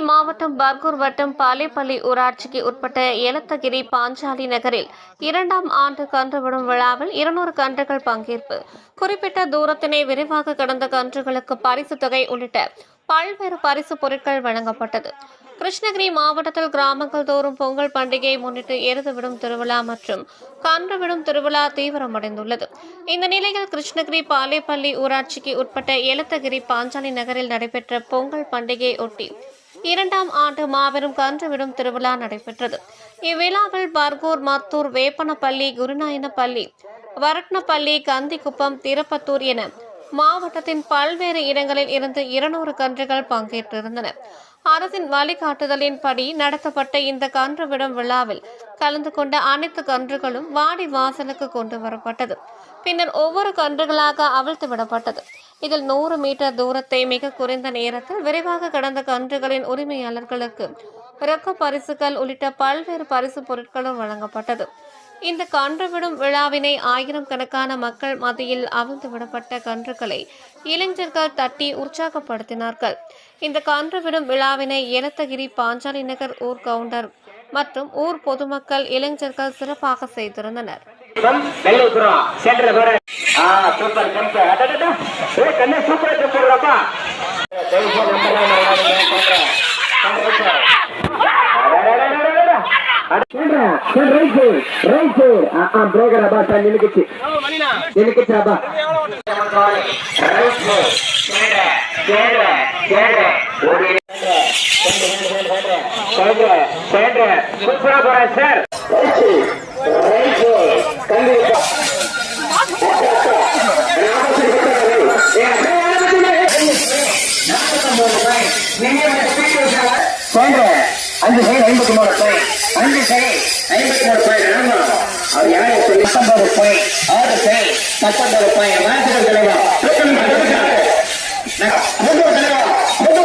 மாவட்டம் பர்கூர் வட்டம் பாலேப்பள்ளி ஊராட்சிக்கு உட்பட்ட ஏலத்தகிரி பாஞ்சாலி நகரில் இரண்டாம் ஆண்டு கன்றுவிடும் விழாவில் இருநூறு கன்றுகள் பங்கேற்பு. குறிப்பிட்ட தூரத்தினை விரைவாக கடந்த கன்றுகளுக்கு பரிசு தொகை உள்ளிட்ட பல்வேறு பரிசு பொருட்கள் வழங்கப்பட்டது. கிருஷ்ணகிரி மாவட்டத்தில் கிராமங்கள் தோறும் பொங்கல் பண்டிகையை முன்னிட்டு எருது விடும் திருவிழா மற்றும் கன்று விடும் திருவிழா தீவிரமடைந்துள்ளது. இந்த நிலையில் கிருஷ்ணகிரி பாலேப்பள்ளி ஊராட்சிக்கு உட்பட்ட ஏலத்தகிரி பாஞ்சாலி நகரில் நடைபெற்ற பொங்கல் பண்டிகையை ஒட்டி இரண்டாம் ஆண்டு மாபெரும் கன்றுவிடும் திருவிழா நடைபெற்றது. இவ்விழாவில் பர்கூர் மத்தூர் வேப்பனப்பள்ளி குருநாயனப்பள்ளி வரட்னப்பள்ளி கந்திக்குப்பம் திருப்பத்தூர் என மாவட்டத்தின் பல்வேறு இடங்களில் இருந்து இருநூறு கன்றுகள் பங்கேற்றிருந்தன. அரசின் வழிகாட்டுதலின்படி நடத்தப்பட்ட இந்த கன்று விடும் விழாவில் கலந்து கொண்ட அனைத்து கன்றுகளும் வாடி வாசலுக்கு கொண்டு வரப்பட்டது. பின்னர் ஒவ்வொரு கன்றுகளாக அவிழ்த்து விடப்பட்டது இதில் நூறு மீட்டர் தூரத்தை மிக குறைந்த நேரத்தில் விரைவாக கடந்த கன்றுகளின் உரிமையாளர்களுக்கு ரொக்க பரிசுகள் உள்ளிட்ட பல்வேறு பரிசு பொருட்களும் வழங்கப்பட்டது. இந்த கன்று விடும் விழாவினை ஆயிரம் கணக்கான மக்கள் மத்தியில் அவிழ்ந்து விடப்பட்ட கன்றுகளை இளைஞர்கள் தட்டி உற்சாகப்படுத்தினார்கள். இந்த கன்று விடும் விழாவினை ஏலத்தகிரி பாஞ்சாலி நகர் ஊர் கவுண்டர் மற்றும் ஊர் பொதுமக்கள் இளைஞர்கள் சிறப்பாக செய்திருந்தனர். ஆ சூப்பர் ஜம்ப் அடடடா. ஏ கண்ணே சூப்பரா ஜம்ப் போடுறப்பா டெலிஃபோன் நம்பர் நான் சொல்றேன் பிரேக்கர் சூப்பரா போறேன் சார் அஞ்சு சைடு ஐம்பத்தி மூணு பாயிண்ட் அஞ்சு சைடு ஐம்பத்தி மூணு பாயிண்ட் ஆமா. அவர் யாரை சொல்லி? பத்தொன்பது பாயிண்ட் ஆறு சைடு பத்தொன்பது பாயிண்ட் மாற்றுகள் தலைவா மூன்று தலைவா மூன்று